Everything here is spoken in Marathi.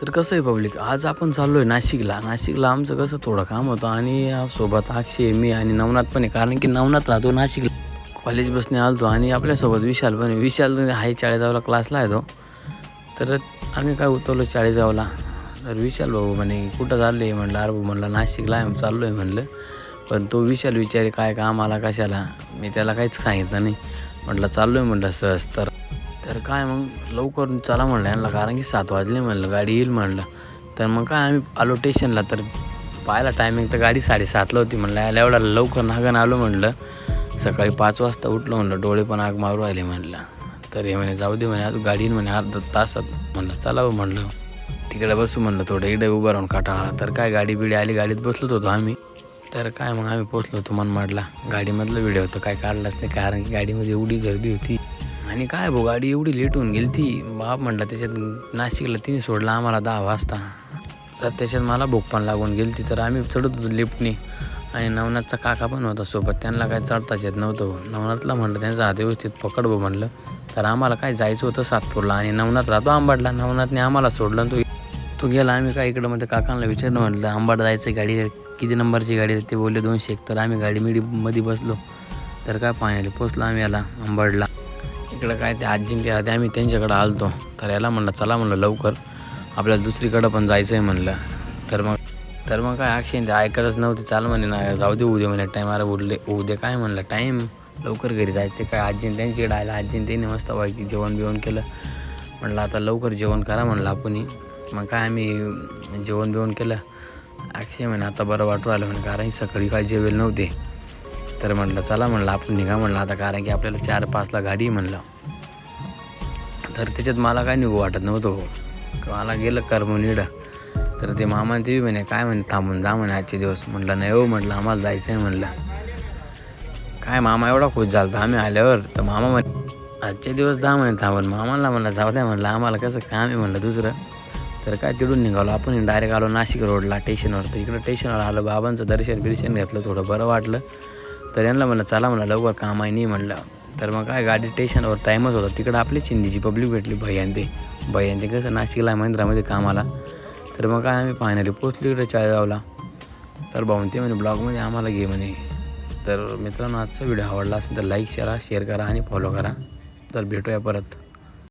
तर कसं आहे पब्लिक आज आपण चाललो आहे नाशिकला. नाशिकला आमचं कसं थोडं काम होतं आणि सोबत अक्षय मी आणि नवनाथ पण आहे. कारण की नवनाथ राहतो नाशिकला. कॉलेज बसने आलतो आणि आपल्यासोबत विशाल पण विशाल हाय चाळीसगावला क्लासला आहे तो तर आम्ही काय उतरलो चाळीसगावला? तर विशाल भाऊ म्हणे कुठं चाललो? आहे म्हणलं अरे भाऊ म्हणलं नाशिकला आहे. चाललो आहे म्हणलं. पण तो विशाल विचारे काय कामाला कशाला? मी त्याला काहीच सांगितलं नाही. म्हटलं चाललो आहे म्हटलं सहज तर. तर काय मग? लवकर चला म्हणलं यांना कारण की सात वाजले म्हणलं गाडी येईल म्हणलं. तर मग काय आम्ही आलो स्टेशनला तर पाहायला टायमिंग तर गाडी साडेसातला होती म्हणलं याला एवढा लवकर नागन आलो म्हणलं. सकाळी पाच वाजता उठलो म्हणलं डोळे पण आग मारू आले म्हणलं. तर हे म्हणे जाऊ दे म्हणे आज गाडी म्हणे अर्धा तासात म्हणलं चलावं हो म्हणलं. तिकडे बसू म्हणलं थोडं इकडे उभं राहून काटाळा. तर काय गाडी बिडी आली गाडीत बसलोच होतो आम्ही. तर काय मग आम्ही पोचलो होतो मनमाडला. गाडीमधलं व्हिडिओ होतं काय काढलाच नाही कारण की गाडीमध्ये एवढी गर्दी होती. आणि काय भाऊ गाडी एवढी लेट होऊन गेली ती. बाप म्हटलं त्याच्यात नाशिकला तिने सोडलं आम्हाला दहा वाजता. तर त्याच्यात मला भूक पण लागून गेली ती तर आम्ही चढत होतो लिफ्टने आणि नवनाथचा काका पण होता सोबत. त्यांना काय चढताच येत नव्हतं नवनाथला म्हटलं त्यांचा हात व्यवस्थित पकड भाऊ म्हणलं. तर आम्हाला काय जायचं होतं सातपूरला. आणि नवनाथ राहतो आंबाडला. नवनाथने आम्हाला सोडलं तो तो गेला. आम्ही काय इकडं मध्ये काकांना विचारलं म्हटलं आंबाड जायचं गाडी? किती नंबरची गाडी? ते बोलले दोनशे एक. तर आम्ही गाडी मिडी मध्ये बसलो. तर काय पाण्याला पोचलो आम्ही याला आंबाडला. इकडं काय ते आजीन ते आधी आम्ही त्यांच्याकडं आलतो. तर याला म्हणलं चला म्हणलं लवकर. आपल्याला दुसरीकडं पण जायचं आहे म्हणलं. तर मग तर मग काय अक्षय ते ऐकतच नव्हते. चाल म्हणे ना जाऊ दे उद्या म्हणे टाईम अरे उडले उद्या काय म्हणलं टाईम लवकर घरी जायचं काय? आजीन त्यांच्याकडे आलं. आजीन त्यांनी मस्त व्हायची जेवण बिवण केलं. म्हणलं आता लवकर जेवण करा म्हणलं आपण मग काय आम्ही जेवण बिवण केलं. अक्षय म्हणे आता बरं वाटू आलं म्हणे कारण सकाळी काय जेवेल नव्हते. तर म्हटलं चला म्हणलं आपण निघा म्हणलं आता कारण की आपल्याला चार पाचला गाडी म्हणलं. तर त्याच्यात मला काय निघू वाटत नव्हतं हो. मला गेलं कर्मनीड तर ते मामा ते बी म्हणे काय म्हणे थांबून जा म्हणे आजचे दिवस. म्हटलं नाही हो म्हटलं आम्हाला जायचं आहे म्हणलं काय मामा एवढा खुश झाला होता आम्ही आल्यावर. तर मामा म्हणे आजचे दिवस दहा म्हणे थांबून. मामाला म्हणलं जाऊ द्या म्हटलं आम्हाला कसं काम आहे म्हणलं दुसरं. तर काय तिडून निघालो. आपण डायरेक्ट आलो नाशिक रोडला स्टेशनवर तर इकडं स्टेशनवर आलो. बाबांचं दर्शन बिर्शन घेतलं थोडं बरं वाटलं. तर यांना म्हणलं चला म्हणलं लवकर काम आहे नाही म्हणलं तर मग काय गाडी स्टेशनवर टाईमच होता. तिकडं आपली सिंधीची पब्लिक भेटली भैयान ते ते कसं नाशिकला महिंद्रामध्ये कामाला. तर मग काय आम्ही फायनली पोचलो इकडे चाळीसगावला तर भाऊन ते म्हणे ब्लॉगमध्ये आम्हाला घे म्हणे. तर मित्रांनो आजचा व्हिडिओ आवडला असेल तर लाईक करा शेअर करा आणि फॉलो करा. तर भेटूया परत.